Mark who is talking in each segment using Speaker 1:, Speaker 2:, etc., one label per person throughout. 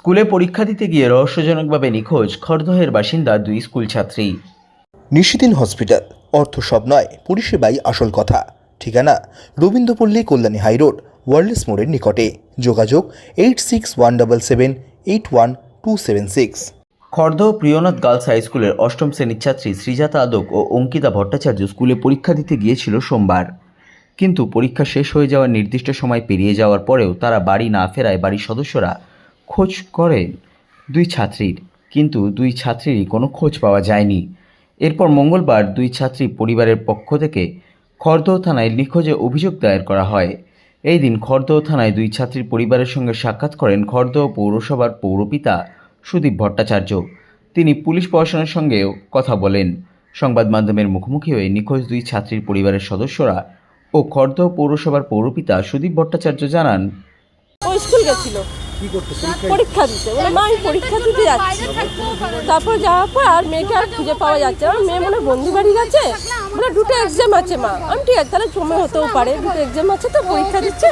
Speaker 1: স্কুলে পরীক্ষা দিতে গিয়ে রহস্যজনকভাবে নিখোঁজ খড়দহের বাসিন্দা দুই স্কুল ছাত্রী।
Speaker 2: নিশিদিন হসপিটাল অর্থ সব নয় পরিষেবাই আসল কথা। ঠিকানা রবীন্দ্রপল্লী কল্যাণী হাইরোড ওয়ার্ল্ডস মোড়ের নিকটে। যোগাযোগ eight six one double seven eight one two seven six.
Speaker 1: Khardah Priyanath girls high স্কুলের অষ্টম শ্রেণির ছাত্রী শ্রীজাতা আদক ও অঙ্কিতা ভট্টাচার্য স্কুলে পরীক্ষা দিতে গিয়েছিল সোমবার। কিন্তু পরীক্ষা শেষ হয়ে যাওয়ার নির্দিষ্ট সময় পেরিয়ে যাওয়ার পরেও তারা বাড়ি না ফেরায় বাড়ির সদস্যরা। খোঁজ করেন দুই ছাত্রীর, কিন্তু দুই ছাত্রীরই কোনো খোঁজ পাওয়া যায়নি। এরপর মঙ্গলবার দুই ছাত্রী পরিবারের পক্ষ থেকে খড়দহ থানায় নিখোঁজে অভিযোগ দায়ের করা হয়। এই দিন খড়দহ থানায় দুই ছাত্রীর পরিবারের সঙ্গে সাক্ষাৎ করেন খড়দহ পৌরসভার পৌরপিতা সুদীপ ভট্টাচার্য। তিনি পুলিশ প্রশাসনের সঙ্গেও কথা বলেন। সংবাদ মাধ্যমের মুখোমুখি হয়ে নিখোঁজ দুই ছাত্রীর পরিবারের সদস্যরা ও খড়দহ পৌরসভার পৌরপিতা সুদীপ ভট্টাচার্য জানান
Speaker 3: পরীক্ষা দিতে? বলে মা আমি পরীক্ষা দিতে যাচ্ছি। তারপর যাওয়ার পর আর মেয়েকে আর খুঁজে পাওয়া যাচ্ছে না। মেয়ে মনে বন্ধু বাড়ি গেছে বলে দুটো এক্সাম আছে মা। আমি ঠিক আছে তাহলে সময় হতেও পারে। দুটো এক্সাম আছে তো পরীক্ষা দিচ্ছে।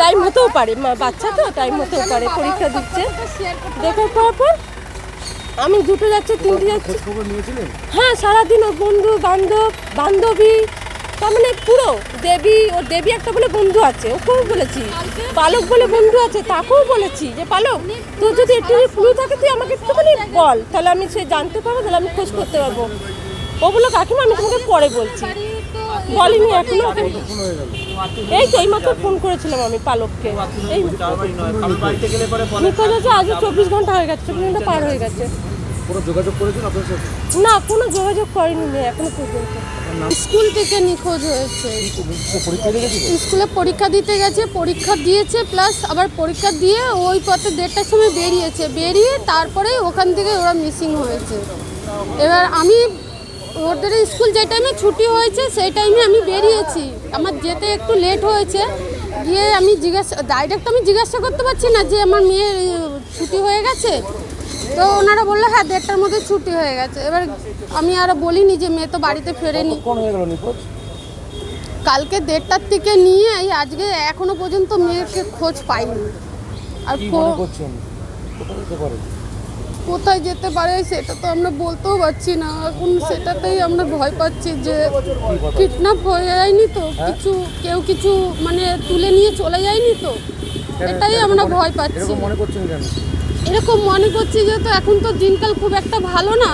Speaker 3: টাইম হতেও পারে। মা বাচ্চা তো টাইম হতেও পারে পরীক্ষা দিচ্ছে। দেখার পর। পর আমি দুটো যাচ্ছে তিনটে যাচ্ছে। হ্যাঁ সারাদিন ওর বন্ধু বান্ধব বান্ধবী তার মানে পুরো দেবী ওর দেবী একটা বলে বন্ধু আছে ওকেও বলেছি। পালক বলে বন্ধু আছে তাকেও বলেছি যে পালক তোর যদি একটু ক্লু থাকে তুই আমাকে একটুখানি বল। তাহলে আমি সে জানতে পারব তাহলে আমি খোঁজ করতে পারব। ও বলল কাকিমা আমি তোমাকে পরে বলছি। বলিনি এখনও এই তো এইমাত্র ফোন করেছিলাম আমি পালককে। এই নিখোঁজ আছে আজও চব্বিশ ঘণ্টা হয়ে গেছে চব্বিশ ঘণ্টা পার হয়ে গেছে।
Speaker 4: কোনো যোগাযোগ করেছেন আপনার সাথে?
Speaker 3: না কোনো যোগাযোগ করেনি মেয়ে এখনও পর্যন্ত।
Speaker 5: স্কুল থেকে নিখোঁজ হয়েছে।
Speaker 4: পরীক্ষা
Speaker 5: স্কুলে পরীক্ষা দিতে গেছে পরীক্ষা দিয়েছে প্লাস আবার পরীক্ষা দিয়ে ওই পথে দেড়টার সময় বেরিয়েছে। বেরিয়ে তারপরে ওখান থেকে ওরা মিসিং হয়েছে। এবার আমি ওদের স্কুল যে টাইমে ছুটি হয়েছে সেই টাইমে আমি বেরিয়েছি। আমার যেতে একটু লেট হয়েছে। গিয়ে আমি জিজ্ঞাসা ডাইরেক্ট আমি জিজ্ঞাসা করতে পারছি না যে আমার মেয়ের ছুটি হয়ে গেছে। তো ওনারা বলল হ্যাঁ দেড়টার মধ্যে ছুটি হয়ে গেছে। এবার আমি আর বলিনি যে মেয়ে তো বাড়িতে ফেরেনি।
Speaker 4: হয়ে
Speaker 5: কালকে দেড়টার থেকে নিয়ে এই আজকে এখনও পর্যন্ত মেয়েকে খোঁজ পাইনি। আর
Speaker 4: কোথায় যেতে পারে?
Speaker 5: কোথায় যেতে পারে সেটা তো আমরা বলতেও পারছি না। এখন সেটাতেই আমরা ভয় পাচ্ছি যে কিডন্যাপ হয়ে যায়নি তো? কিছু কেউ কিছু মানে তুলে নিয়ে চলে যায়নি তো? এটাই আমরা ভয় পাচ্ছি।
Speaker 4: মনে করছেন কেন?
Speaker 5: এরকম মনে করছি যে তো এখন তো দিনকাল খুব একটা ভালো না,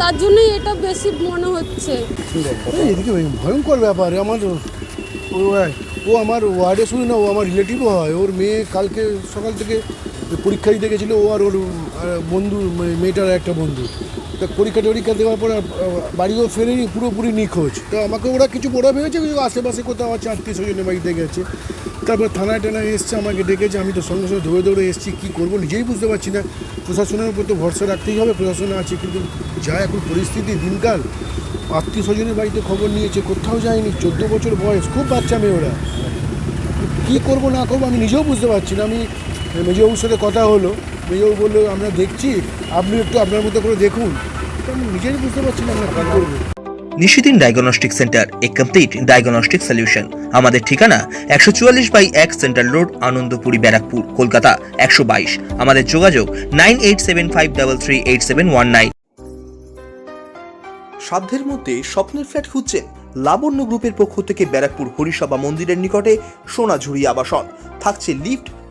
Speaker 5: তার জন্যই এটা বেশি মনে হচ্ছে।
Speaker 6: এদিকে ভয়ঙ্কর ব্যাপার, আমার ও ও আমার ওয়ার্ডে শুধু না, ও আমার রিলেটিভও হয়, ওর মেয়ে কালকে সকাল থেকে পরীক্ষা দিতে গেছিল, ও আর ওর বন্ধু মানে মেয়েটার একটা বন্ধু। তা পরীক্ষা টরীক্ষা দেওয়ার পর বাড়িও ফেরেনি, পুরোপুরি নিখোঁজ। তো আমাকে ওরা কিছু ওরা ভেবেছে আশেপাশে কোথাও আছে, আত্মীয় স্বজনের বাড়িতে গেছে। তারপর থানায় টানায় এসছে, আমাকে ডেকেছে, আমি তো সঙ্গে সঙ্গে ধরে ধরে এসেছি, কী করব নিজেই বুঝতে পারছি না। প্রশাসনের উপর তো ভরসা রাখতেই হবে, প্রশাসন আছে, কিন্তু যা এখন পরিস্থিতি, দিনকাল। আত্মীয় স্বজনের বাড়িতে খবর নিয়েছে, কোথাও যায়নি, চোদ্দ বছর বয়স, খুব বাচ্চা মেয়ে ওরা। কী করব না করব আমি নিজেও বুঝতে পারছি না, আমি মেজবাবুর সাথে কথা হলো। মেজবাবু বলল আমরা দেখছি আপনি একটু আপনার মতো করে দেখুন। আমি নিজেই বুঝতে পারছি না আমরা কী করব।
Speaker 2: Nishidin diagnostic centre a complete diagnostic solution. আমাদের ঠিকানা একশো চুয়াল্লিশ বাই এক সেন্ট্রাল রোড আনন্দপুরি ব্যারাকপুর কলকাতা একশো বাইশ। আমাদের যোগাযোগ nine eight seven five double three eight seven one nine. সাধ্যের মধ্যে স্বপ্নের ফ্ল্যাট খুঁজছেন লাবণ্য গ্রুপের পক্ষ থেকে ব্যারাকপুর হরিসভা মন্দিরের নিকটে সোনাঝুরি আবাসন। থাকছে lift